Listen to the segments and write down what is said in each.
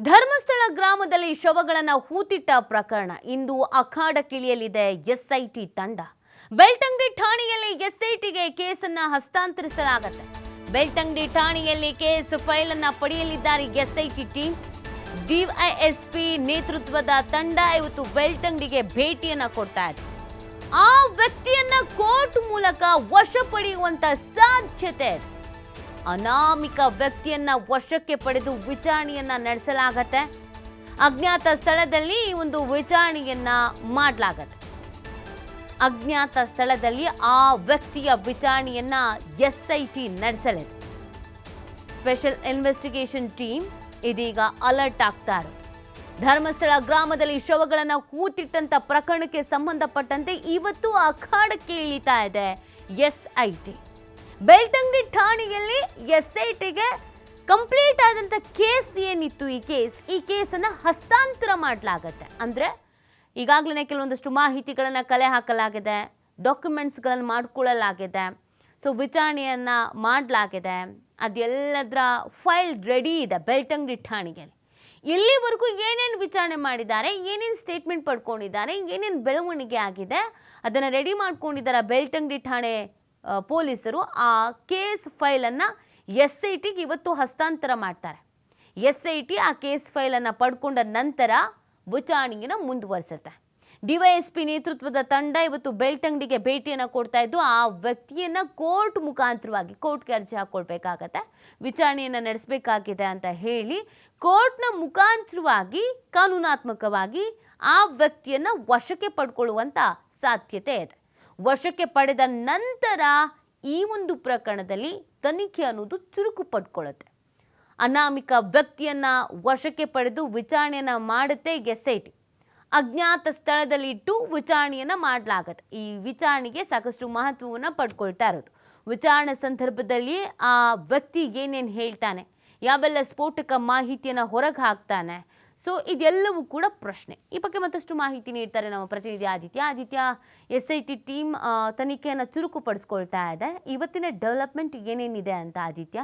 ಧರ್ಮಸ್ಥಳ ಗ್ರಾಮದಲ್ಲಿ ಶವಗಳನ್ನು ಹೂತಿಟ್ಟ ಪ್ರಕರಣ. ಇಂದು ಅಖಾಡಕ್ಕಿಳಿಯಲಿದೆ ಎಸ್ಐಟಿ ತಂಡ. ಬೆಳ್ತಂಗಡಿ ಠಾಣೆಯಲ್ಲಿ ಎಸ್ಐಟಿಗೆ ಕೇಸನ್ನು ಹಸ್ತಾಂತರಿಸಲಾಗುತ್ತೆ. ಬೆಳ್ತಂಗಡಿ ಠಾಣೆಯಲ್ಲಿ ಕೇಸ್ ಫೈಲ್ ಅನ್ನ ಪಡೆಯಲಿದ್ದಾರೆ ಎಸ್ಐಟಿ ಟೀಮ್. ಡಿವೈಎಸ್ಪಿ ನೇತೃತ್ವದ ತಂಡ ಇವತ್ತು ಬೆಳ್ತಂಗಡಿಗೆ ಭೇಟಿಯನ್ನ ಕೊಡ್ತಾ ಇದೆ. ಆ ವ್ಯಕ್ತಿಯನ್ನ ಕೋರ್ಟ್ ಮೂಲಕ ವಶ ಪಡೆಯುವಂತ ಸಾಧ್ಯತೆ ಇದೆ. ಅನಾಮಿಕ ವ್ಯಕ್ತಿಯನ್ನ ವಶಕ್ಕೆ ಪಡೆದು ವಿಚಾರಣೆಯನ್ನ ನಡೆಸಲಾಗತ್ತೆ. ಅಜ್ಞಾತ ಸ್ಥಳದಲ್ಲಿ ಒಂದು ವಿಚಾರಣೆಯನ್ನ ಮಾಡಲಾಗತ್ತೆ. ಅಜ್ಞಾತ ಸ್ಥಳದಲ್ಲಿ ಆ ವ್ಯಕ್ತಿಯ ವಿಚಾರಣೆಯನ್ನ ಎಸ್ಐಟಿ ನಡೆಸಲಿದೆ. ಸ್ಪೆಷಲ್ ಇನ್ವೆಸ್ಟಿಗೇಷನ್ ಟೀಮ್ ಇದೀಗ ಅಲರ್ಟ್ ಆಗ್ತಾರೆ. ಧರ್ಮಸ್ಥಳ ಗ್ರಾಮದಲ್ಲಿ ಶವಗಳನ್ನು ಹೂತಿಟ್ಟಂತ ಪ್ರಕರಣಕ್ಕೆ ಸಂಬಂಧಪಟ್ಟಂತೆ ಇವತ್ತು ಅಖಾಡಕ್ಕೆ ಇಳಿತಾ ಇದೆ ಎಸ್ಐಟಿ ಬೆಳ್ತಂಗಡಿ ಠಾಣೆಯಲ್ಲಿ ಎಸ್ಐಟಿಗೆ ಕಂಪ್ಲೀಟ್ ಆದಂಥ ಕೇಸ್ ಏನಿತ್ತು ಈ ಕೇಸ್? ಈ ಕೇಸನ್ನು ಹಸ್ತಾಂತರ ಮಾಡಲಾಗತ್ತೆ. ಅಂದರೆ ಈಗಾಗಲೇ ಕೆಲವೊಂದಷ್ಟು ಮಾಹಿತಿಗಳನ್ನು ಕಲೆ ಹಾಕಲಾಗಿದೆ ಡಾಕ್ಯುಮೆಂಟ್ಸ್ಗಳನ್ನು ಮಾಡ್ಕೊಳ್ಳಲಾಗಿದೆ. ಸೊ ವಿಚಾರಣೆಯನ್ನು ಮಾಡಲಾಗಿದೆ. ಅದೆಲ್ಲದರ ಫೈಲ್ ರೆಡಿ ಇದೆ ಬೆಳ್ತಂಗಡಿ ಠಾಣೆಯಲ್ಲಿ ಇಲ್ಲಿವರೆಗೂ ಏನೇನು ವಿಚಾರಣೆ ಮಾಡಿದ್ದಾರೆ, ಏನೇನು ಸ್ಟೇಟ್ಮೆಂಟ್ ಪಡ್ಕೊಂಡಿದ್ದಾರೆ, ಏನೇನು ಬೆಳವಣಿಗೆ ಆಗಿದೆ, ಅದನ್ನು ರೆಡಿ ಮಾಡ್ಕೊಂಡಿದ್ದಾರೆ ಬೆಳ್ತಂಗಡಿ ಠಾಣೆ ಪೊಲೀಸರು ಆ ಕೇಸ್ ಫೈಲನ್ನು ಎಸ್ ಐ ಟಿಗೆ ಇವತ್ತು ಹಸ್ತಾಂತರ ಮಾಡ್ತಾರೆ. ಎಸ್ ಐ ಟಿ ಆ ಕೇಸ್ ಫೈಲನ್ನು ಪಡ್ಕೊಂಡ ನಂತರ ವಿಚಾರಣೆಯನ್ನ ಮುಂದುವರಿಸುತ್ತೆ. ಡಿವೈಎಸ್ಪಿ ನೇತೃತ್ವದ ತಂಡ ಇವತ್ತು ಬೆಳ್ತಂಗಡಿಗೆ ಭೇಟಿಯನ್ನು ಕೊಡ್ತಾ ಇದ್ದು, ಆ ವ್ಯಕ್ತಿಯನ್ನು ಕೋರ್ಟ್ ಮುಖಾಂತರವಾಗಿ ಕೋರ್ಟ್ಗೆ ಅರ್ಜಿ ಹಾಕ್ಕೊಳ್ಬೇಕಾಗತ್ತೆ ವಿಚಾರಣೆಯನ್ನು ನಡೆಸಬೇಕಾಗಿದೆ ಅಂತ ಹೇಳಿ ಕೋರ್ಟ್ನ ಮುಖಾಂತರವಾಗಿ ಕಾನೂನಾತ್ಮಕವಾಗಿ ಆ ವ್ಯಕ್ತಿಯನ್ನು ವಶಕ್ಕೆ ಪಡ್ಕೊಳ್ಳುವಂಥ ಸಾಧ್ಯತೆ ಇದೆ. ವಶಕ್ಕೆ ಪಡೆದ ನಂತರ ಈ ಒಂದು ಪ್ರಕರಣದಲ್ಲಿ ತನಿಖೆ ಅನ್ನೋದು ಚುರುಕು ಪಡ್ಕೊಳ್ಳುತ್ತೆ ಅನಾಮಿಕ ವ್ಯಕ್ತಿಯನ್ನ ವಶಕ್ಕೆ ಪಡೆದು ವಿಚಾರಣೆಯನ್ನ ಮಾಡುತ್ತೆ ಎಸ್ ಐ ಟಿ ಅಜ್ಞಾತ ಸ್ಥಳದಲ್ಲಿ ಇಟ್ಟು ವಿಚಾರಣೆಯನ್ನು ಮಾಡಲಾಗತ್ತೆ. ಈ ವಿಚಾರಣೆಗೆ ಸಾಕಷ್ಟು ಮಹತ್ವವನ್ನು ಪಡ್ಕೊಳ್ತಾ ಇರೋದು. ವಿಚಾರಣೆ ಸಂದರ್ಭದಲ್ಲಿ ಆ ವ್ಯಕ್ತಿ ಏನೇನು ಹೇಳ್ತಾನೆ? ಯಾವೆಲ್ಲ ಸ್ಫೋಟಕ ಮಾಹಿತಿಯನ್ನು ಹೊರಗೆ ಹಾಕ್ತಾನೆ? ಸೊ ಇದೆಲ್ಲವೂ ಕೂಡ ಪ್ರಶ್ನೆ. ಈ ಬಗ್ಗೆ ಮತ್ತಷ್ಟು ಮಾಹಿತಿ ನೀಡ್ತಾರೆ ನಮ್ಮ ಪ್ರತಿನಿಧಿ Aditya. Aditya S I T team ತನಿಖೆಯನ್ನು ಚುರುಕುಪಡಿಸ್ಕೊಳ್ತಾ ಇದೆ. ಇವತ್ತಿನ ಡೆವಲಪ್ಮೆಂಟ್ ಏನೇನಿದೆ ಅಂತ ಆದಿತ್ಯ?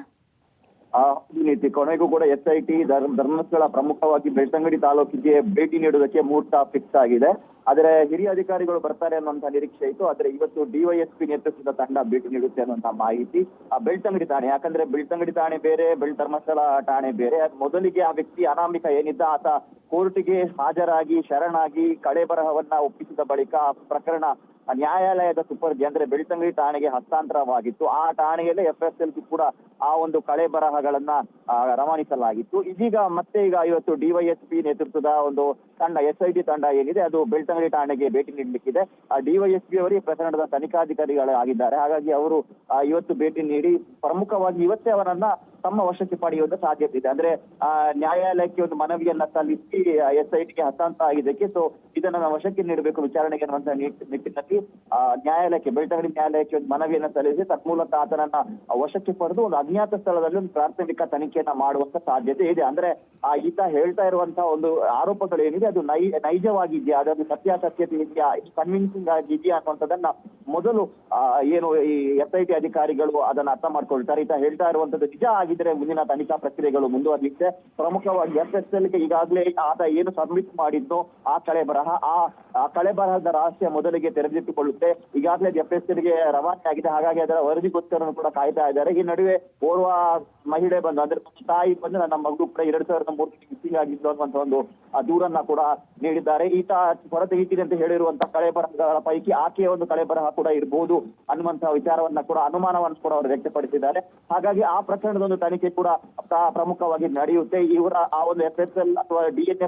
ಕೊನೆಗೂ ಕೂಡ ಎಸ್ ಐ ಟಿ ಧರ್ಮಸ್ಥಳ ಪ್ರಮುಖವಾಗಿ ಬೆಳ್ತಂಗಡಿ ತಾಲೂಕಿಗೆ ಭೇಟಿ ನೀಡುವುದಕ್ಕೆ ಮುಹೂರ್ತ ಫಿಕ್ಸ್ ಆಗಿದೆ. ಆದರೆ ಹಿರಿಯ ಅಧಿಕಾರಿಗಳು ಬರ್ತಾರೆ ಅನ್ನುವಂತ ನಿರೀಕ್ಷೆ ಇತ್ತು. ಆದ್ರೆ ಇವತ್ತು ಡಿವೈಎಸ್ಪಿ ನೇತೃತ್ವದ ತಂಡ ಭೇಟಿ ನೀಡುತ್ತೆ ಅನ್ನುವಂತ ಮಾಹಿತಿ ಆ ಬೆಳ್ತಂಗಡಿ ಠಾಣೆ. ಯಾಕಂದ್ರೆ ಬೆಳ್ತಂಗಡಿ ಠಾಣೆ ಬೇರೆ ಬೆಳ್ ಧರ್ಮಸ್ಥಳ ಠಾಣೆ ಬೇರೆ. ಮೊದಲಿಗೆ ಆ ವ್ಯಕ್ತಿ ಅನಾಮಿಕ ಏನಿದ್ದ ಆತ ಕೋರ್ಟ್ಗೆ ಹಾಜರಾಗಿ, ಶರಣಾಗಿ ಕಳೆ ಬರಹವನ್ನ ಒಪ್ಪಿಸಿದ ಬಳಿಕ ಆ ಪ್ರಕರಣ ನ್ಯಾಯಾಲಯದ ಸುಪರ್ದಿ, ಅಂದ್ರೆ ಬೆಳ್ತಂಗಡಿ ಠಾಣೆಗೆ ಹಸ್ತಾಂತರವಾಗಿತ್ತು. ಆ ಠಾಣೆಯಲ್ಲೇ ಎಫ್ ಎಸ್ ಎಲ್ ಕೂಡ ಆ ಒಂದು ಕಳೆ ಬರಹಗಳನ್ನ ರವಾನಿಸಲಾಗಿತ್ತು. ಇದೀಗ ಮತ್ತೆ ಈಗ ಇವತ್ತು ಡಿವೈಎಸ್ಪಿ ನೇತೃತ್ವದ ಒಂದು ತಂಡ, ಎಸ್ ಐ ಟಿ ತಂಡ ಏನಿದೆ, ಅದು ಬೆಳ್ತಂಗಡಿ ಠಾಣೆಗೆ ಭೇಟಿ ನೀಡಲಿಕ್ಕಿದೆ. ಡಿವೈಎಸ್ಪಿ ಅವರೇ ಪ್ರಕರಣದ ತನಿಖಾಧಿಕಾರಿಗಳಾಗಿದ್ದಾರೆ. ಹಾಗಾಗಿ ಅವರು ಇವತ್ತು ಭೇಟಿ ನೀಡಿ ಪ್ರಮುಖವಾಗಿ ಇವತ್ತೇ ಅವರನ್ನ ತಮ್ಮ ವಶಕ್ಕೆ ಪಡೆಯುವಂತ ಸಾಧ್ಯತೆ ಇದೆ. ಅಂದ್ರೆ ನ್ಯಾಯಾಲಯಕ್ಕೆ ಒಂದು ಮನವಿಯನ್ನ ಸಲ್ಲಿಸಿ ಎಸ್ ಐ ಟಿಗೆ ಹಸ್ತಾಂತರ ಆಗಿದ್ದಕ್ಕೆ ಸೊ ಇದನ್ನ ನಾವು ವಶಕ್ಕೆ ನೀಡಬೇಕು ವಿಚಾರಣೆಗೆ ಅನ್ನುವಂತ ನಿಟ್- ನಿಟ್ಟಿನಲ್ಲಿ ನ್ಯಾಯಾಲಯಕ್ಕೆ, ಬೆಳ್ತಂಗಡಿ ನ್ಯಾಯಾಲಯಕ್ಕೆ ಒಂದು ಮನವಿಯನ್ನ ಸಲ್ಲಿಸಿ, ತನ್ಮೂಲಕ ಆತನನ್ನ ವಶಕ್ಕೆ ಪಡೆದು, ಒಂದು ಅಜ್ಞಾತ ಸ್ಥಳದಲ್ಲಿ ಒಂದು ಪ್ರಾಥಮಿಕ ತನಿಖೆಯನ್ನ ಮಾಡುವಂತ ಸಾಧ್ಯತೆ ಇದೆ. ಅಂದ್ರೆ, ಆ, ಈತ ಹೇಳ್ತಾ ಇರುವಂತಹ ಒಂದು ಆರೋಪಗಳು ಏನಿದೆ, ಅದು ನೈ ನೈಜವಾಗಿದೆಯಾ ಅದೊಂದು ಸತ್ಯಾಸತ್ಯತೆ ಇದೆಯಾ? ಕನ್ವಿನ್ಸಿಂಗ್ ಆಗಿದೆಯಾ ಅನ್ನುವಂಥದ್ದನ್ನ ಮೊದಲು ಏನು ಈ ಎಸ್ ಐ ಅಧಿಕಾರಿಗಳು ಅದನ್ನ ಅರ್ಥ ಮಾಡ್ಕೊಳ್ತಾರೆ. ಈತ ಹೇಳ್ತಾ ಇರುವಂತದ್ದು ನಿಜ ಆಗಿದ್ರೆ ಮುಂದಿನ ತನಿಖಾ ಪ್ರಕ್ರಿಯೆಗಳು ಮುಂದುವರಿಯುತ್ತೆ. ಪ್ರಮುಖವಾಗಿ ಎಸ್ ಎಸ್ ಎಲ್ ಈಗಾಗಲೇ ಆತ ಏನು ಸಬ್ಮಿಟ್ ಮಾಡಿದ್ದು ಆ ಕಳೆ ಬರಹ, ಆ ಕಳೆ ಬರಹದ ರಹಸ್ಯ ಮೊದಲಿಗೆ ತೆರೆದಿಟ್ಟುಕೊಳ್ಳುತ್ತೆ. ಈಗಾಗಲೇ ಎಫ್ ಎಸ್ಗೆ ರವಾನೆ ಆಗಿದೆ. ಹಾಗಾಗಿ ಅದರ ವರದಿಗೋಸ್ಕರ ಕೂಡ ಕಾಯ್ತಾ ಇದ್ದಾರೆ. ಈ ನಡುವೆ ಓರ್ವ ಮಹಿಳೆ ಬಂದು, ಅಂದ್ರೆ ತಾಯಿ ಬಂದು ನನ್ನ ಮಗು ಕೂಡ ಎರಡ್ ಸಾವಿರದ ಮೂರು ಮಿಸ್ಸಿಂಗ್ ಆಗಿದ್ದು ಅನ್ನುವಂತ ಒಂದು ದೂರನ್ನ ಕೂಡ ನೀಡಿದ್ದಾರೆ. ಈತ ಹೊರತೆಗೀತಿದೆ ಅಂತ ಹೇಳಿರುವಂತಹ ಕಳೆ ಬರಹಗಳ ಪೈಕಿ ಆಕೆಯ ಒಂದು ಕಳೆ ಬರಹ ಕೂಡ ಇರಬಹುದು ಅನ್ನುವಂತಹ ವಿಚಾರವನ್ನ ಕೂಡ, ಅನುಮಾನವನ್ನು ಕೂಡ ಅವರು ವ್ಯಕ್ತಪಡಿಸಿದ್ದಾರೆ. ಹಾಗಾಗಿ ಆ ಪ್ರಕರಣದ ಒಂದು ತನಿಖೆ ಕೂಡ ಪ್ರಮುಖವಾಗಿ ನಡೆಯುತ್ತೆ. ಇವರ ಆ ಒಂದು ಎಫ್ ಅಥವಾ ಡಿ ಎನ್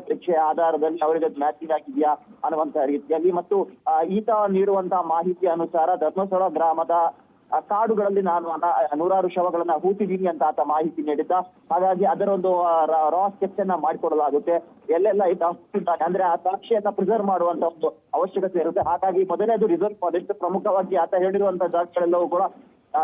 ಆಧಾರದಲ್ಲಿ ಅವರಿಗೆ ಮ್ಯಾಚಿಂಗ್ ಆಗಿದೆಯಾ ಅನ್ನುವಂತಹ ರೀತಿಯಲ್ಲಿ ಮತ್ತು ಈತ ನೀಡುವಂತಹ ಮಾಹಿತಿ ಅನುಸಾರ ಧರ್ಮಸ್ಥಳ ಗ್ರಾಮದ ಕಾಡುಗಳಲ್ಲಿ ನಾನು ನೂರಾರು ಶವಗಳನ್ನ ಹೂತಿದ್ದೀನಿ ಅಂತ ಆತ ಮಾಹಿತಿ ನೀಡಿದ್ದ. ಹಾಗಾಗಿ ಅದರೊಂದು ರಾ ಸ್ಕೆಚ್ ಅನ್ನ ಮಾಡಿಕೊಡಲಾಗುತ್ತೆ. ಎಲ್ಲೆಲ್ಲ ಅಂದ್ರೆ ಆ ಸಾಕ್ಷಿಯನ್ನ ಪ್ರಿಸರ್ವ್ ಮಾಡುವಂತ ಒಂದು ಅವಶ್ಯಕತೆ ಇರುತ್ತೆ. ಹಾಗಾಗಿ ಮೊದಲೇ ಅದು ರಿಸರ್ವ್ ಫಾರೆಸ್ಟ್ ಪ್ರಮುಖವಾಗಿ ಆತ ಹೇಳಿರುವಂತ ಜಾಗಗಳೆಲ್ಲವೂ ಕೂಡ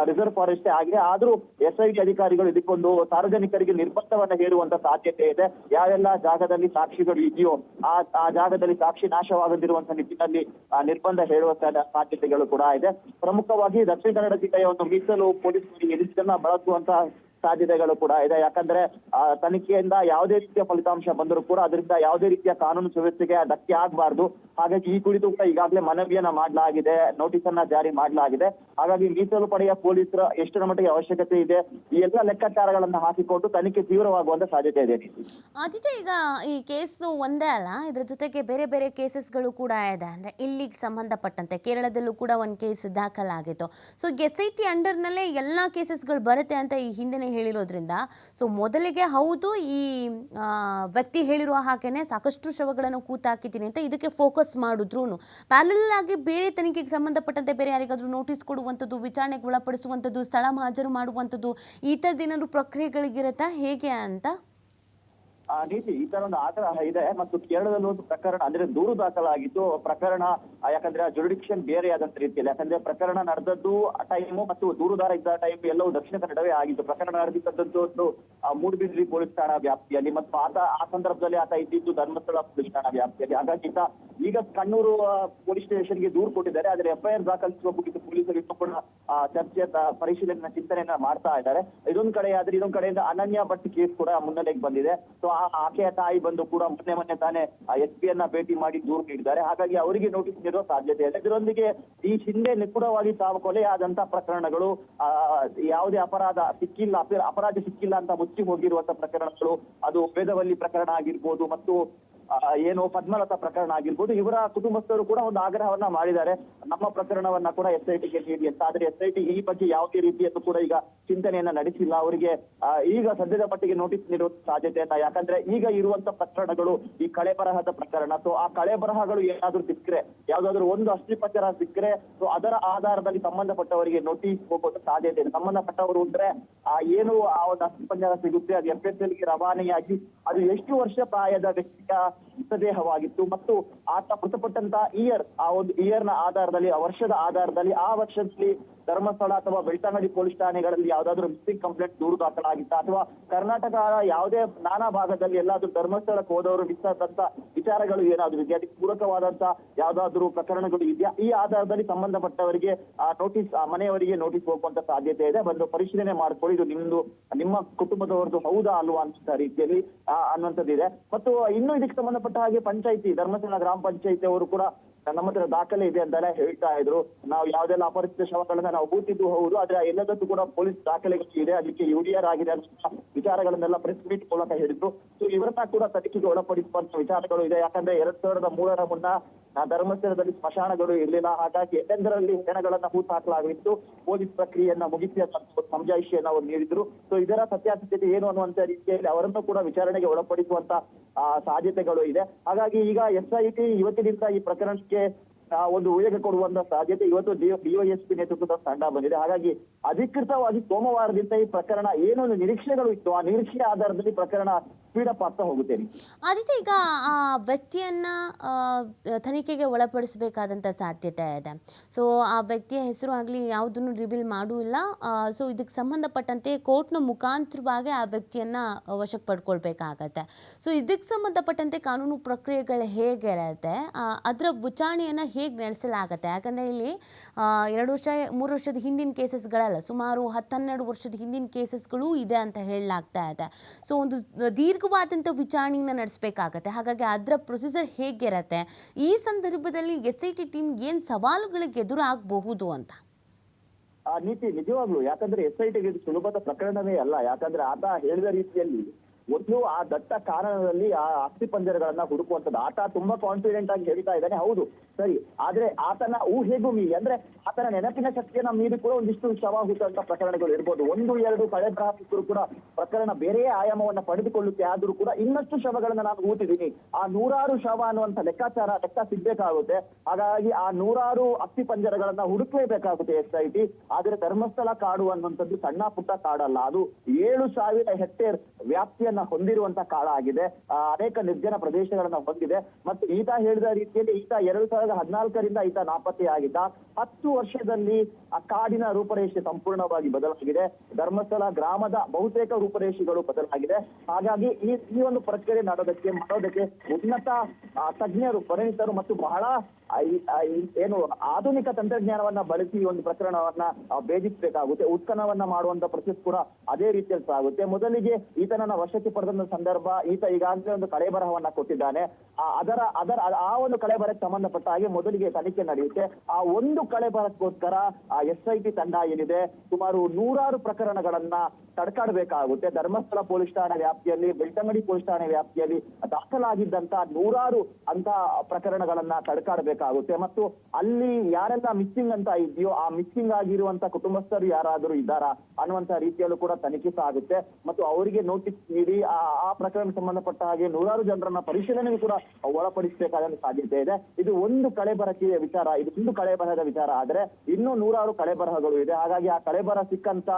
ರಿಸರ್ವ್ ಫಾರೆಸ್ಟ್ ಆಗಿದೆ. ಆದ್ರೂ ಎಸ್ ಐ ಟಿ ಅಧಿಕಾರಿಗಳು ಇದಕ್ಕೊಂದು ಸಾರ್ವಜನಿಕರಿಗೆ ನಿರ್ಬಂಧವನ್ನ ಹೇರುವಂತ ಸಾಧ್ಯತೆ ಇದೆ. ಯಾವೆಲ್ಲ ಜಾಗದಲ್ಲಿ ಸಾಕ್ಷಿಗಳು ಇದೆಯೋ ಆ ಆ ಜಾಗದಲ್ಲಿ ಸಾಕ್ಷಿ ನಾಶವಾಗದಿರುವಂತ ನಿಟ್ಟಿನಲ್ಲಿ ನಿರ್ಬಂಧ ಹೇಳುವಂತ ಸಾಧ್ಯತೆಗಳು ಕೂಡ ಇದೆ. ಪ್ರಮುಖವಾಗಿ ದಕ್ಷಿಣ ಕನ್ನಡ ಜಿಲ್ಲೆಯ ಒಂದು ಮೀಸಲು ಪೊಲೀಸ್ ಇದನ್ನ ಬಳಸುವಂತ ಸಾಧ್ಯತೆಗಳು ಕೂಡ ಇದೆ. ಯಾಕಂದ್ರೆ ತನಿಖೆಯಿಂದ ಯಾವುದೇ ರೀತಿಯ ಫಲಿತಾಂಶ ಬಂದರೂ ಕೂಡ ಅದರಿಂದ ಯಾವುದೇ ರೀತಿಯ ಕಾನೂನು ಸುವ್ಯವಸ್ಥೆಗೆ ಧಕ್ಕೆ ಆಗಬಾರದು. ಹಾಗಾಗಿ ಈ ಕುರಿತು ಕೂಡ ಈಗಾಗಲೇ ಮನವಿಯನ್ನ ಮಾಡಲಾಗಿದೆ ನೋಟಿಸ್ ಅನ್ನ ಜಾರಿ ಮಾಡಲಾಗಿದೆ. ಹಾಗಾಗಿ ಮೀಸಲು ಪಡೆಯ ಪೊಲೀಸರ ಎಷ್ಟರ ಮಟ್ಟಿಗೆ ಅವಶ್ಯಕತೆ ಇದೆ, ಈ ಎಲ್ಲ ಲೆಕ್ಕಾಚಾರಗಳನ್ನ ಹಾಕಿಕೊಂಡು ತನಿಖೆ ತೀವ್ರವಾಗುವಂತ ಸಾಧ್ಯತೆ ಇದೆ. ಆದಿತ್ಯ, ಈಗ ಈ ಕೇಸು ಒಂದೇ ಅಲ್ಲ, ಇದ್ರ ಜೊತೆಗೆ ಬೇರೆ ಬೇರೆ ಕೇಸಸ್ಗಳು ಕೂಡ ಇದೆ. ಅಂದ್ರೆ ಇಲ್ಲಿಗೆ ಸಂಬಂಧಪಟ್ಟಂತೆ ಕೇರಳದಲ್ಲೂ ಕೂಡ ಒಂದು ಕೇಸ್ ದಾಖಲಾಗಿತ್ತು. ಸೊ ಎಸ್ ಐ ಟಿ ಎಲ್ಲ ಕೇಸಸ್ಗಳು ಬರುತ್ತೆ ಅಂತ ಈ ಹಿಂದೆನೇ ಹೇಳಿರೋದ್ರಿಂದ ಸೊ ಮೊದಲಿಗೆ ಹೌದು, ಈ ವ್ಯಕ್ತಿ ಹೇಳಿರುವ ಹಾಗೇನೆ ಸಾಕಷ್ಟು ಶವಗಳನ್ನು ಕೂತಾಕಿದ್ದೀನಿ ಅಂತ ಇದಕ್ಕೆ ಫೋಕಸ್ ಮಾಡಿದ್ರು ಪ್ಯಾರಲ್ ಆಗಿ ಬೇರೆ ತನಿಖೆಗೆ ಸಂಬಂಧಪಟ್ಟಂತೆ ಬೇರೆ ಯಾರಿಗಾದರೂ ನೋಟಿಸ್ ಕೊಡುವಂಥದ್ದು, ವಿಚಾರಣೆಗೆ ಒಳಪಡಿಸುವಂಥದ್ದು, ಸ್ಥಳ ಹಾಜರು ಮಾಡುವಂಥದ್ದು, ಈ ಥರದ್ದೇನಾದ್ರು ಪ್ರಕ್ರಿಯೆಗಳಿಗಿರುತ್ತಾ? ಹೇಗೆ ಅಂತ? ಆ ನೀತಿ ಈ ತರ ಒಂದು ಆಗ್ರಹ ಇದೆ. ಮತ್ತು ಕೇರಳದಲ್ಲಿ ಒಂದು ಪ್ರಕರಣ ಅಂದ್ರೆ ದೂರು ದಾಖಲಾಗಿದ್ದು ಪ್ರಕರಣ ಯಾಕಂದ್ರೆ ಆ, ಜುರಿಡಿಕ್ಷನ್ ಬೇರೆ ಆದಂತ ರೀತಿಯಲ್ಲಿ. ಯಾಕಂದ್ರೆ ಪ್ರಕರಣ ನಡೆದದ್ದು ಟೈಮು ಮತ್ತು ದೂರುದಾರ ಇದ್ದ ಟೈಮ್ ಎಲ್ಲವೂ ದಕ್ಷಿಣ ಕನ್ನಡವೇ ಆಗಿತ್ತು ಪ್ರಕರಣ ನಡೆದಿದ್ದದ್ದು ಒಂದು ಮೂಡುಬಿದ್ರಿ ಪೊಲೀಸ್ ಠಾಣಾ ವ್ಯಾಪ್ತಿಯಲ್ಲಿ ಮತ್ತು ಆತ ಆ ಸಂದರ್ಭದಲ್ಲಿ ಆತ ಇದ್ದಿದ್ದು ಧರ್ಮಸ್ಥಳ ಪೊಲೀಸ್ ಠಾಣಾ ವ್ಯಾಪ್ತಿಯಲ್ಲಿ. ಹಾಗಾಗಿ ಈಗ ಕಣ್ಣೂರು ಪೊಲೀಸ್ ಸ್ಟೇಷನ್ಗೆ ದೂರು ಕೊಟ್ಟಿದ್ದಾರೆ. ಆದ್ರೆ ಎಫ್ಐಆರ್ ದಾಖಲಿಸುವ ಕುರಿತು ಪೊಲೀಸರು ಇನ್ನೂ ಕೂಡ ಚರ್ಚೆ ಪರಿಶೀಲನೆ ಚಿಂತನೆಯನ್ನ ಮಾಡ್ತಾ ಇದ್ದಾರೆ. ಇದೊಂದು ಕಡೆ ಆದ್ರೆ ಇದೊಂದು ಕಡೆಯಿಂದ ಅನನ್ಯ ಭಟ್ ಕೇಸ್ ಕೂಡ ಮುನ್ನೆಲೆಗೆ ಬಂದಿದೆ. ಸೊ ಆಕೆಯ ತಾಯಿ ಬಂದು ಕೂಡ ಮೊನ್ನೆ ಮೊನ್ನೆ ತಾನೇ ಎಸ್ ಪಿ ಅನ್ನ ಭೇಟಿ ಮಾಡಿ ದೂರು ನೀಡಿದ್ದಾರೆ. ಹಾಗಾಗಿ ಅವರಿಗೆ ನೋಟಿಸ್ ನೀಡುವ ಸಾಧ್ಯತೆ ಇದೆ. ಇದರೊಂದಿಗೆ ಈ ಹಿಂದೆ ನಿಖುಡವಾಗಿ ತಾವು ಕೊಲೆಯಾದಂತಹ ಪ್ರಕರಣಗಳು ಯಾವುದೇ ಅಪರಾಧ ಸಿಕ್ಕಿಲ್ಲ ಅಪರಾಧ ಸಿಕ್ಕಿಲ್ಲ ಅಂತ ಮುಚ್ಚಿ ಹೋಗಿರುವಂತ ಪ್ರಕರಣಗಳು, ಅದು ವೇದವಲ್ಲಿ ಪ್ರಕರಣ ಆಗಿರ್ಬೋದು ಮತ್ತು ಏನು ಪದ್ಮಲತಾ ಪ್ರಕರಣ ಆಗಿರ್ಬೋದು, ಇವರ ಕುಟುಂಬಸ್ಥರು ಕೂಡ ಒಂದು ಆಗ್ರಹವನ್ನ ಮಾಡಿದ್ದಾರೆ. ನಮ್ಮ ಪ್ರಕರಣವನ್ನ ಕೂಡ ಎಸ್ ಐ ಟಿಗೆ ನೀಡಿ ಅಂತ. ಆದ್ರೆ ಎಸ್ ಐ ಟಿ ಈ ಬಗ್ಗೆ ಯಾವುದೇ ರೀತಿಯಲ್ಲೂ ಕೂಡ ಈಗ ಚಿಂತನೆಯನ್ನ ನಡೆಸಿಲ್ಲ. ಅವರಿಗೆ ಈಗ ಸದ್ಯದ ಮಟ್ಟಿಗೆ ನೋಟಿಸ್ ನೀಡುವ ಸಾಧ್ಯತೆಯನ್ನ ಯಾಕಂದ್ರೆ ಈಗ ಇರುವಂತ ಪ್ರಕರಣಗಳು ಈ ಕಳೆ ಬರಹದ ಪ್ರಕರಣ. ಸೊ ಆ ಕಳೆ ಬರಹಗಳು ಏನಾದ್ರು ಸಿಕ್ಕರೆ, ಯಾವ್ದಾದ್ರು ಒಂದು ಅಸ್ಥಿಪಂಜರ ಸಿಕ್ಕರೆ ಸೊ ಅದರ ಆಧಾರದಲ್ಲಿ ಸಂಬಂಧಪಟ್ಟವರಿಗೆ ನೋಟಿಸ್ ಹೋಗೋದು ಸಾಧ್ಯತೆ ಇದೆ ಸಂಬಂಧಪಟ್ಟವರು ಅಂದ್ರೆ, ಆ, ಏನು ಆ ಒಂದು ಅಸ್ಥಿಪಂಜರ ಸಿಗುತ್ತೆ, ಅದು ಎಫ್ ಎಸ್ಗೆ ರವಾನೆಯಾಗಿ, ಅದು ಎಷ್ಟು ವರ್ಷ ಪ್ರಾಯದ ವ್ಯಕ್ತಿಯ ಮೃತದೇಹವಾಗಿತ್ತು ಮತ್ತು ಆತ ಮೃತಪಟ್ಟಂತಹ ಇಯರ್ ಆ ಒಂದು ಇಯರ್ನ ಆಧಾರದಲ್ಲಿ, ಆ ವರ್ಷದ ಆಧಾರದಲ್ಲಿ, ಆ ವರ್ಷದಲ್ಲಿ ಧರ್ಮಸ್ಥಳ ಅಥವಾ ಬೆಳ್ತಂಗಡಿ ಪೊಲೀಸ್ ಠಾಣೆಗಳಲ್ಲಿ ಯಾವ್ದಾದ್ರು ಮಿಸ್ಸಿಂಗ್ ಕಂಪ್ಲೇಂಟ್ ದೂರು ದಾಖಲಾಗಿತ್ತ? ಅಥವಾ ಕರ್ನಾಟಕ ಯಾವುದೇ ನಾನಾ ಭಾಗದಲ್ಲಿ ಎಲ್ಲಾದ್ರೂ ಧರ್ಮಸ್ಥಳಕ್ಕೆ ಹೋದವರು ಮಿಸ್ ಆದಂತ ವಿಚಾರಗಳು ಏನಾದ್ರು ಇದೆಯಾ? ಅದಕ್ಕೆ ಪೂರಕವಾದಂತ ಯಾವ್ದಾದ್ರು ಪ್ರಕರಣಗಳು ಇದೆಯಾ? ಈ ಆಧಾರದಲ್ಲಿ ಸಂಬಂಧಪಟ್ಟವರಿಗೆ ಆ ನೋಟಿಸ್ ಮನೆಯವರಿಗೆ ನೋಟಿಸ್ ಹೋಗುವಂತ ಸಾಧ್ಯತೆ ಇದೆ. ಬಂದು ಪರಿಶೀಲನೆ ಮಾಡ್ಕೊಳ್ಳಿ. ಇದು ನಿಮ್ದು, ನಿಮ್ಮ ಕುಟುಂಬದವರದ್ದು ಹೌದಾ ಅಲ್ವಾ ಅಂತ ರೀತಿಯಲ್ಲಿ ಅನ್ನುವಂಥದ್ದು ಇದೆ ಮತ್ತು ಇನ್ನು ಇದಕ್ಕೆ ಸಂಬಂಧಪಟ್ಟ ಹಾಗೆ ಪಂಚಾಯಿತಿ, ಧರ್ಮಸ್ಥಳ ಗ್ರಾಮ ಪಂಚಾಯಿತಿ ಅವರು ಕೂಡ ನಮ್ಮ ಹತ್ರ ದಾಖಲೆ ಇದೆ ಅಂತೆಲ್ಲ ಹೇಳ್ತಾ ಇದ್ರು. ನಾವು ಯಾವ್ದೆಲ್ಲ ಅಪರಿಚಿತ ಶವಗಳನ್ನ ನಾವು ಬೂತಿದ್ದು ಹೌದು, ಆದ್ರೆ ಎಲ್ಲದಕ್ಕೂ ಕೂಡ ಪೊಲೀಸ್ ದಾಖಲೆಗಳು ಇದೆ. ಅದಕ್ಕೆ ಯುಡಿಆರ್ ಆಗಿದೆ ಅಂತ ವಿಚಾರಗಳನ್ನೆಲ್ಲ ಪ್ರೆಸ್ ಮೀಟ್ ಮೂಲಕ ಹೇಳಿದ್ರು. ಸೊ ಇವರನ್ನ ಕೂಡ ತನಿಖೆಗೆ ಒಳಪಡಿಸುವಂತ ವಿಚಾರಗಳು ಇದೆ. ಯಾಕಂದ್ರೆ ಎರಡ್ ಸಾವಿರದ ಮೂರರ ಮುನ್ನ ಧರ್ಮಸ್ಥಳದಲ್ಲಿ ಸ್ಮಶಾನಗಳು ಇರಲಿಲ್ಲ. ಹಾಗಾಗಿ ಎಲ್ಲೆಂದರಲ್ಲಿ ಹೆಣಗಳನ್ನ ಹೂತು ಹಾಕಲಾಗಿತ್ತು ಪೊಲೀಸ್ ಪ್ರಕ್ರಿಯೆಯನ್ನ ಮುಗಿಸಿ ಸಮಜಾಯಿಷಿಯನ್ನ ಅವರು ನೀಡಿದ್ರು. ಸೊ ಇದರ ಸತ್ಯಾಸತ್ಯತೆ ಏನು ಅನ್ನುವಂತ ರೀತಿಯಲ್ಲಿ ಅವರನ್ನು ಕೂಡ ವಿಚಾರಣೆಗೆ ಒಳಪಡಿಸುವಂತ ಸಾಧ್ಯತೆಗಳು ಇದೆ. ಹಾಗಾಗಿ ಈಗ ಎಸ್ಐಟಿ ಇವತ್ತಿನಿಂದ ಈ ಪ್ರಕರಣಕ್ಕೆ ಒಂದು ಉಳಿಗೆ ಕೊಡುವಂತ ಸಾಧ್ಯತೆ ಇವತ್ತು ಡಿವೈಎಸ್ಪಿ ನೇತೃತ್ವದ ತಂಡ ಬಂದಿದೆ. ಹಾಗಾಗಿ ಅಧಿಕೃತವಾಗಿ ಸೋಮವಾರದಿಂದ ಈ ಪ್ರಕರಣ ಏನೊಂದು ನಿರೀಕ್ಷೆಗಳು ಇತ್ತು, ಆ ನಿರೀಕ್ಷೆ ಆಧಾರದಲ್ಲಿ ಪ್ರಕರಣ ಸ್ಪೀಡಪ್ ಆಗ್ತಾ ಆದಿತ್ಯ, ಈಗ ಆ ವ್ಯಕ್ತಿಯನ್ನ ತನಿಖೆಗೆ ಒಳಪಡಿಸಬೇಕಾದಂತ ಸಾಧ್ಯತೆ ಇದೆ. ಸೊ ಆ ವ್ಯಕ್ತಿಯ ಹೆಸರು ಆಗಲಿ ಯಾವುದನ್ನು ರಿವೀಲ್ ಮಾಡುವಿಲ್ಲ ಸೊ ಇದಕ್ಕೆ ಸಂಬಂಧಪಟ್ಟಂತೆ ಕೋರ್ಟ್ನ ಮುಖಾಂತರವಾಗಿ ಆ ವ್ಯಕ್ತಿಯನ್ನ ವಶಕ್ಕೆ ಪಡ್ಕೊಳ್ಬೇಕಾಗತ್ತೆ ಸೊ ಇದಕ್ಕೆ ಸಂಬಂಧಪಟ್ಟಂತೆ ಕಾನೂನು ಪ್ರಕ್ರಿಯೆಗಳು ಹೇಗಿರುತ್ತೆ ಇರುತ್ತೆ ಅದರ ವಿಚಾರಣೆಯನ್ನು ಹೇಗೆ ನಡೆಸಲಾಗತ್ತೆ? ಯಾಕಂದರೆ ಇಲ್ಲಿ ಎರಡು ವರ್ಷ, ಮೂರು ವರ್ಷದ ಹಿಂದಿನ ಕೇಸಸ್ಗಳಲ್ಲ ಸುಮಾರು ಹತ್ತು ಹನ್ನೆರಡು ವರ್ಷದ ಹಿಂದಿನ ಕೇಸಸ್ಗಳು ಇದೆ ಅಂತ ಹೇಳಲಾಗ್ತಾ ಇದೆ. ಸೊ ಒಂದು ದೀರ್ಘವಾದಂಥ ವಿಚಾರಣೆಯನ್ನು ನಡೆಸಬೇಕಾಗತ್ತೆ. ಹಾಗಾಗಿ ಅದರ ಪ್ರೊಸೀಜರ್ ಹೇಗಿರತ್ತೆ ಈ ಸಂದರ್ಭದಲ್ಲಿ ಎಸ್ ಐ ಟಿ ಟೀಮ್ ಏನು ಸವಾಲುಗಳಿಗೆ ಎದುರಾಗಬಹುದು ಅಂತ? ಆ, ನೀತಿ, ನಿಜವಾಗ್ಲು. ಯಾಕಂದ್ರೆ ಎಸ್ ಐ ಟಿಗೆ ಸುಲಭದ ಪ್ರಕರಣವೇ ಅಲ್ಲ. ಯಾಕಂದ್ರೆ ಆತ ಹೇಳಿದ ರೀತಿಯಲ್ಲಿ ಒಂದು ಆ ದಟ್ಟ ಕಾರಣದಲ್ಲಿ ಆ ಅಸ್ಥಿ ಪಂಜರಗಳನ್ನ ಹುಡುಕುವಂತದ್ದು ಆತ ತುಂಬಾ ಕಾನ್ಫಿಡೆಂಟ್ ಆಗಿ ಹೇಳ್ತಾ ಇದ್ದಾನೆ. ಹೌದು. ಸರಿ. ಆದ್ರೆ ಆತನ ಊಹೆಗೂ ಮೀರಿ, ಅಂದ್ರೆ ಆತನ ನೆನಪಿನ ಶಕ್ತಿಯನ್ನ ಮೀರಿ ಕೂಡ ಒಂದಿಷ್ಟು ಶವ ಹುಟ್ಟುವಂತ ಪ್ರಕರಣಗಳು ಇರ್ಬೋದು. ಒಂದು, ಎರಡು ಕಳೆ ಗ್ರಾಹಕರು ಕೂಡ ಪ್ರಕರಣ ಬೇರೆಯೇ ಆಯಾಮವನ್ನ ಪಡೆದುಕೊಳ್ಳುತ್ತೆ. ಆದ್ರೂ ಕೂಡ ಇನ್ನಷ್ಟು ಶವಗಳನ್ನ ನಾನು ಊತಿದ್ದೀನಿ ಆ ನೂರಾರು ಶವ ಅನ್ನುವಂತ ಲೆಕ್ಕಾಚಾರ ಲೆಕ್ಕ ಸಿಗ್ಬೇಕಾಗುತ್ತೆ. ಹಾಗಾಗಿ ಆ ನೂರಾರು ಅಸ್ಥಿ ಪಂಜರಗಳನ್ನ ಹುಡುಕಲೇಬೇಕಾಗುತ್ತೆ ಎಸ್ ಐ ಟಿ. ಆದ್ರೆ ಧರ್ಮಸ್ಥಳ ಕಾಡು ಅನ್ನುವಂಥದ್ದು ಸಣ್ಣ ಪುಟ್ಟ ಕಾಡಲ್ಲ. ಅದು ಏಳು ಸಾವಿರ ಹೆಕ್ಟೇರ್ ವ್ಯಾಪ್ತಿಯನ್ನ ಹೊಂದಿರುವಂತ ಕಾಡಾಗಿದೆ. ಅನೇಕ ನಿರ್ಜನ ಪ್ರದೇಶಗಳನ್ನ ಹೊಂದಿದೆ. ಮತ್ತು ಈತ ಹೇಳಿದ ರೀತಿಯಲ್ಲಿ ಈತ ಎರಡು ಸಾವಿರದ ಹದಿನಾಲ್ಕರಿಂದ ಈತ ನಾಪತ್ತೆಯಾಗಿದ್ದ ಹತ್ತು ವರ್ಷದಲ್ಲಿ ಆ ಕಾಡಿನ ರೂಪರೇಷೆ ಸಂಪೂರ್ಣವಾಗಿ ಬದಲಾಗಿದೆ. ಧರ್ಮಸ್ಥಳ ಗ್ರಾಮದ ಬಹುತೇಕ ರೂಪರೇಷೆಗಳು ಬದಲಾಗಿದೆ. ಹಾಗಾಗಿ ಈ ಈ ಒಂದು ಪ್ರಕ್ರಿಯೆ ಮಾಡೋದಕ್ಕೆ ಮಾಡೋದಕ್ಕೆ ಉನ್ನತ ತಜ್ಞರು, ಪರಿಣಿತರು ಮತ್ತು ಬಹಳ ಏನು ಆಧುನಿಕ ತಂತ್ರಜ್ಞಾನವನ್ನ ಬಳಸಿ ಒಂದು ಪ್ರಕರಣವನ್ನ ಭೇದಿಸಬೇಕಾಗುತ್ತೆ. ಉತ್ಖನವನ್ನ ಮಾಡುವಂತ ಪ್ರೊಸೆಸ್ ಕೂಡ ಅದೇ ರೀತಿಯಲ್ಲಿ ಸಾಗುತ್ತೆ. ಮೊದಲಿಗೆ ಈತನನ್ನ ವಶಕ್ಕೆ ಪಡೆದ ಸಂದರ್ಭ ಈತ ಈಗಾಗಲೇ ಒಂದು ಕಳೆ ಬರಹವನ್ನ ಕೊಟ್ಟಿದ್ದಾನೆ ಅದರ ಅದರ, ಆ ಒಂದು ಕಳೆ ಬರಕ್ಕೆ ಸಂಬಂಧಪಟ್ಟ ಹಾಗೆ ಮೊದಲಿಗೆ ತನಿಖೆ ನಡೆಯುತ್ತೆ. ಆ ಒಂದು ಕಳೆ ಬರಕ್ಕೋಸ್ಕರ ಆ ಎಸ್ ಐ ಟಿ ತಂಡ ಏನಿದೆ, ಸುಮಾರು ನೂರಾರು ಪ್ರಕರಣಗಳನ್ನ ತಡ್ಕಾಡ್ಬೇಕಾಗುತ್ತೆ. ಧರ್ಮಸ್ಥಳ ಪೊಲೀಸ್ ಠಾಣೆ ವ್ಯಾಪ್ತಿಯಲ್ಲಿ, ಬೆಳ್ತಂಗಡಿ ಪೊಲೀಸ್ ಠಾಣೆ ವ್ಯಾಪ್ತಿಯಲ್ಲಿ ದಾಖಲಾಗಿದ್ದಂತ ನೂರಾರು ಅಂತ ಪ್ರಕರಣಗಳನ್ನ ತಡ್ಕಾಡ್ಬೇಕಾಗುತ್ತೆ. ಮತ್ತು ಅಲ್ಲಿ ಯಾರೆಲ್ಲ ಮಿಸ್ಸಿಂಗ್ ಅಂತ ಇದೆಯೋ, ಆ ಮಿಸ್ಸಿಂಗ್ ಆಗಿರುವಂತ ಕುಟುಂಬಸ್ಥರು ಯಾರಾದರೂ ಇದ್ದಾರಾ ಅನ್ನುವಂತ ರೀತಿಯಲ್ಲೂ ಕೂಡ ತನಿಖೆ ಸಾಗುತ್ತೆ. ಮತ್ತು ಅವರಿಗೆ ನೋಟಿಸ್ ನೀಡಿ, ಆ ಆ ಪ್ರಕರಣ ಸಂಬಂಧಪಟ್ಟ ಹಾಗೆ ನೂರಾರು ಜನರನ್ನ ಪರಿಶೀಲನೆಗೂ ಕೂಡ ಒಳಪಡಿಸಬೇಕಾದ ಸಾಧ್ಯತೆ ಇದೆ. ಇದು ಒಂದು ಕಳೆ ಬರಕ್ಕೆ ವಿಚಾರ. ಇದು ಒಂದು ಕಳೆ ಬರಹದ ವಿಚಾರ. ಆದ್ರೆ ಇನ್ನೂ ನೂರಾರು ಕಳೆ ಬರಹಗಳು ಇದೆ. ಹಾಗಾಗಿ ಆ ಕಳೆ ಬರ ಸಿಕ್ಕಂತ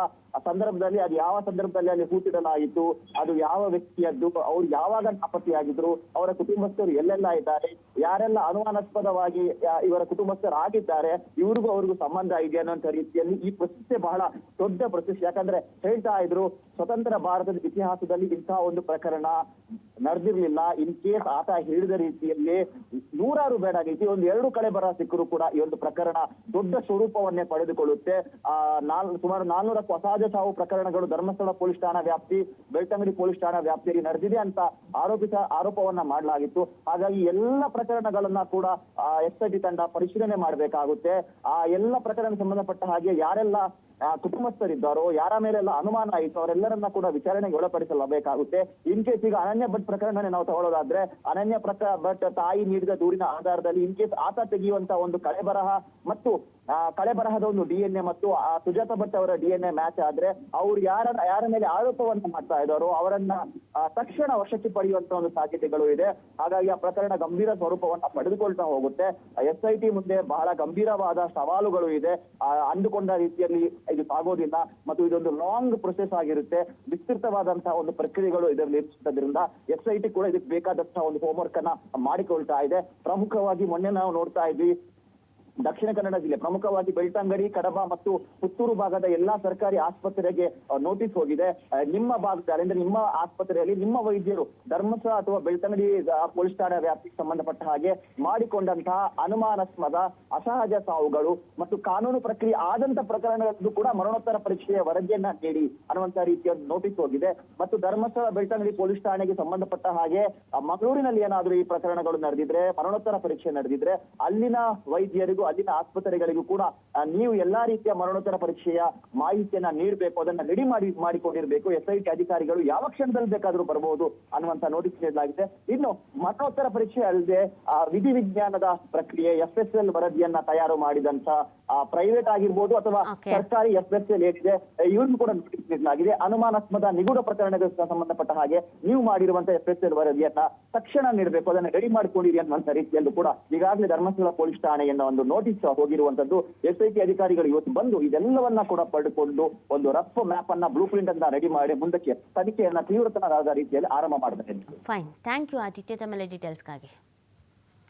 ಸಂದರ್ಭದಲ್ಲಿ ಅದು ಯಾವ ಸಂದರ್ಭದಲ್ಲಿ ಅಲ್ಲಿ ಹೂತಿಡಲಾಯಿತು, ಅದು ಯಾವ ವ್ಯಕ್ತಿಯದ್ದು, ಅವ್ರು ಯಾವಾಗ ನಾಪತ್ತೆಯಾಗಿದ್ರು, ಅವರ ಕುಟುಂಬಸ್ಥರು ಎಲ್ಲೆಲ್ಲ ಇದ್ದಾರೆ, ಯಾರೆಲ್ಲ ಅನುಮಾನಾಸ್ಪದವಾಗಿ ಇವರ ಇವರ ಕುಟುಂಬಸ್ಥರಾಗಿದ್ದಾರೆ, ಇವ್ರಿಗೂ ಅವ್ರಿಗೂ ಸಂಬಂಧ ಇದೆ ಅನ್ನೋಂಥ ರೀತಿಯಲ್ಲಿ ಈ ಪ್ರಶಸ್ತಿ ಬಹಳ ದೊಡ್ಡ ಪ್ರಶಸ್ತಿ. ಯಾಕಂದ್ರೆ ಹೇಳ್ತಾ ಇದ್ರು, ಸ್ವತಂತ್ರ ಭಾರತದ ಇತಿಹಾಸದಲ್ಲಿ ಇಂತಹ ಒಂದು ಪ್ರಕರಣ ನಡೆದಿರ್ಲಿಲ್ಲ. ಇನ್ ಕೇಸ್ ಆತ ಹೇಳಿದ ರೀತಿಯಲ್ಲಿ ನೂರಾರು ಬೇಡ ಆಗೈತಿ ಒಂದು ಎರಡು ಕಡೆ ಬರ ಸಿಕ್ಕರೂ ಕೂಡ ಈ ಒಂದು ಪ್ರಕರಣ ದೊಡ್ಡ ಸ್ವರೂಪವನ್ನೇ ಪಡೆದುಕೊಳ್ಳುತ್ತೆ. ಆ ನಾಲ್ ಸುಮಾರು ನಾಲ್ನೂರಕ್ಕೂ ಅಸಹಜ ಸಾವು ಪ್ರಕರಣಗಳು ಧರ್ಮಸ್ಥಳ ಪೊಲೀಸ್ ಠಾಣಾ ವ್ಯಾಪ್ತಿ ಬೆಳ್ತಂಗಡಿ ಪೊಲೀಸ್ ಠಾಣಾ ವ್ಯಾಪ್ತಿಯಲ್ಲಿ ನಡೆದಿದೆ ಅಂತ ಆರೋಪಿತ ಆರೋಪವನ್ನ ಮಾಡಲಾಗಿತ್ತು. ಹಾಗಾಗಿ ಎಲ್ಲ ಪ್ರಕರಣಗಳನ್ನ ಕೂಡ ಎಸ್ ಐ ಟಿ ತಂಡ ಪರಿಶೀಲನೆ ಮಾಡಬೇಕಾಗುತ್ತೆ. ಆ ಎಲ್ಲ ಪ್ರಕರಣ ಸಂಬಂಧಪಟ್ಟ ಹಾಗೆ ಯಾರೆಲ್ಲ ಆ, ಕುಟುಂಬಸ್ಥರಿದ್ದಾರೋ, ಯಾರ ಮೇಲೆಲ್ಲ ಅನುಮಾನ ಆಯಿತು, ಅವರೆಲ್ಲರನ್ನ ಕೂಡ ವಿಚಾರಣೆಗೆ ಒಳಪಡಿಸಲಬೇಕಾಗುತ್ತೆ. ಇನ್ ಕೇಸ್ ಈಗ ಅನನ್ಯ ಭಟ್ ಪ್ರಕರಣನೇ ನಾವು ತಗೊಳ್ಳೋದಾದ್ರೆ ಅನನ್ಯ ಪ್ರಕ ಭಟ್ ತಾಯಿ ನೀಡಿದ ದೂರಿನ ಆಧಾರದಲ್ಲಿ ಇನ್ ಕೇಸ್ ಆತ ತೆಗೆಯುವಂತ ಒಂದು ಕಳೆ ಬರಹ ಮತ್ತು ಕಳೆ ಬರಹದ ಒಂದು ಡಿ ಎನ್ ಎ ಮತ್ತು ಆ ಸುಜಾತ ಭಟ್ ಅವರ ಡಿ ಎನ್ ಎ ಮ್ಯಾಚ್ ಆದ್ರೆ ಅವ್ರು ಯಾರ ಯಾರ ಮೇಲೆ ಆರೋಪವನ್ನು ಮಾಡ್ತಾ ಇದ್ದಾರೋ ಅವರನ್ನ ತಕ್ಷಣ ವಶಕ್ಕೆ ಪಡೆಯುವಂತ ಒಂದು ಸಾಧ್ಯತೆಗಳು ಇದೆ. ಹಾಗಾಗಿ ಆ ಪ್ರಕರಣ ಗಂಭೀರ ಸ್ವರೂಪವನ್ನ ಪಡೆದುಕೊಳ್ತಾ ಹೋಗುತ್ತೆ. ಎಸ್ ಐ ಟಿ ಮುಂದೆ ಬಹಳ ಗಂಭೀರವಾದ ಸವಾಲುಗಳು ಇದೆ. ಅಂದುಕೊಂಡ ರೀತಿಯಲ್ಲಿ ಇದು ಸಾಗೋದಿಲ್ಲ ಮತ್ತು ಇದೊಂದು ಲಾಂಗ್ ಪ್ರೊಸೆಸ್ ಆಗಿರುತ್ತೆ. ವಿಸ್ತೃತವಾದಂತಹ ಒಂದು ಪ್ರಕ್ರಿಯೆಗಳು ಇದರಲ್ಲಿ ಇರ್ತದ್ರಿಂದ ಎಸ್ ಟಿ ಕೂಡ ಇದಕ್ಕೆ ಬೇಕಾದಂತಹ ಒಂದು ಹೋಮ್ವರ್ಕ್ ಅನ್ನ ಮಾಡಿಕೊಳ್ತಾ ಇದೆ. ಪ್ರಮುಖವಾಗಿ ಮೊನ್ನೆ ನಾವು ನೋಡ್ತಾ ಇದ್ವಿ ದಕ್ಷಿಣ ಕನ್ನಡ ಜಿಲ್ಲೆ ಪ್ರಮುಖವಾಗಿ ಬೆಳ್ತಂಗಡಿ, ಕಡಬ ಮತ್ತು ಪುತ್ತೂರು ಭಾಗದ ಎಲ್ಲಾ ಸರ್ಕಾರಿ ಆಸ್ಪತ್ರೆಗೆ ನೋಟಿಸ್ ಹೋಗಿದೆ. ನಿಮ್ಮ ಭಾಗದ ಅಂದ್ರೆ ನಿಮ್ಮ ಆಸ್ಪತ್ರೆಯಲ್ಲಿ ನಿಮ್ಮ ವೈದ್ಯರು ಧರ್ಮಸ್ಥಳ ಅಥವಾ ಬೆಳ್ತಂಗಡಿ ಪೊಲೀಸ್ ಠಾಣೆ ವ್ಯಾಪ್ತಿಗೆ ಸಂಬಂಧಪಟ್ಟ ಹಾಗೆ ಮಾಡಿಕೊಂಡಂತಹ ಅನುಮಾನಾಸ್ಪದ, ಅಸಹಜ ಸಾವುಗಳು ಮತ್ತು ಕಾನೂನು ಪ್ರಕ್ರಿಯೆ ಆದಂತ ಪ್ರಕರಣಗಳಲ್ಲೂ ಕೂಡ ಮರಣೋತ್ತರ ಪರೀಕ್ಷೆಯ ವರದಿಯನ್ನ ನೀಡಿ ಅನ್ನುವಂತ ರೀತಿಯ ನೋಟಿಸ್ ಹೋಗಿದೆ. ಮತ್ತು ಧರ್ಮಸ್ಥಳ, ಬೆಳ್ತಂಗಡಿ ಪೊಲೀಸ್ ಠಾಣೆಗೆ ಸಂಬಂಧಪಟ್ಟ ಹಾಗೆ ಮಂಗಳೂರಿನಲ್ಲಿ ಏನಾದ್ರೂ ಈ ಪ್ರಕರಣಗಳು ನಡೆದಿದ್ರೆ, ಮರಣೋತ್ತರ ಪರೀಕ್ಷೆ ನಡೆದಿದ್ರೆ, ಅಲ್ಲಿನ ವೈದ್ಯರಿಗೂ ಅಲ್ಲಿನ ಆಸ್ಪತ್ರೆಗಳಿಗೂ ಕೂಡ ನೀವು ಎಲ್ಲಾ ರೀತಿಯ ಮರಣೋತ್ತರ ಪರೀಕ್ಷೆಯ ಮಾಹಿತಿಯನ್ನ ನೀಡಬೇಕು, ಅದನ್ನ ರೆಡಿ ಮಾಡಿ, ಮಾಡಿಕೊಂಡಿರ್ಬೇಕು ಎಸ್ಐಟಿ ಅಧಿಕಾರಿಗಳು ಯಾವ ಕ್ಷಣದಲ್ಲಿ ಬೇಕಾದ್ರೂ ಬರಬಹುದು ಅನ್ನುವಂತ ನೋಟಿಸ್ ನೀಡಲಾಗಿದೆ. ಇನ್ನು ಮರಣೋತ್ತರ ಪರೀಕ್ಷೆ ಅಲ್ಲದೆ ವಿಧಿವಿಜ್ಞಾನದ ಪ್ರಕ್ರಿಯೆ ಎಫ್ ಎಸ್ ಎಲ್ ವರದಿಯನ್ನ ತಯಾರು ಮಾಡಿದಂತ ಪ್ರೈವೇಟ್ ಆಗಿರ್ಬೋದು ಅಥವಾ ಸರ್ಕಾರಿ ಎಫ್ ಎಸ್ ಎಲ್ ಏನಿದೆ ಇವ್ರನ್ನು ಕೂಡ ನೋಟಿಸ್ ನೀಡಲಾಗಿದೆ ಅನುಮಾನಾಸ್ಪದ ನಿಗೂಢ ಪ್ರಕರಣಗಳಿಗೆ ಸಂಬಂಧಪಟ್ಟ ಹಾಗೆ ನೀವು ಮಾಡಿರುವಂತಹ ಎಫ್ ಎಸ್ ಎಲ್ ವರದಿಯನ್ನ ತಕ್ಷಣ ನೀಡಬೇಕು. ಅದನ್ನ ರೆಡಿ ಮಾಡಿಕೊಂಡಿರಿ ಅನ್ನುವಂತ ರೀತಿಯಲ್ಲೂ ಕೂಡ ಈಗಾಗಲೇ ಧರ್ಮಸ್ಥಳ ಪೊಲೀಸ್ ಠಾಣೆಯನ್ನ ಒಂದು ನೋಟಿಸ್ ಹೋಗಿರುವಂತದ್ದು ಎಸ್ಐಟಿ ಅಧಿಕಾರಿಗಳು ಇವತ್ತು ಬಂದು ಇದೆಲ್ಲವನ್ನ ಕೂಡ ಪಡೆದುಕೊಂಡು ಒಂದು ರಫ್ ಮ್ಯಾಪ್ ಅನ್ನ ಬ್ಲೂ ಪ್ರಿಂಟ್ ಅನ್ನ ರೆಡಿ ಮಾಡಿ ಮುಂದಕ್ಕೆ ತನಿಖೆಯನ್ನ ತೀವ್ರತನದ ರೀತಿಯಲ್ಲಿ ಆರಂಭ ಮಾಡಬೇಕು. Fine thank you Aditya. ತಮ್ಮೆಲ್ಲ ಡೀಟೇಲ್ಸ್ಗಾಗಿ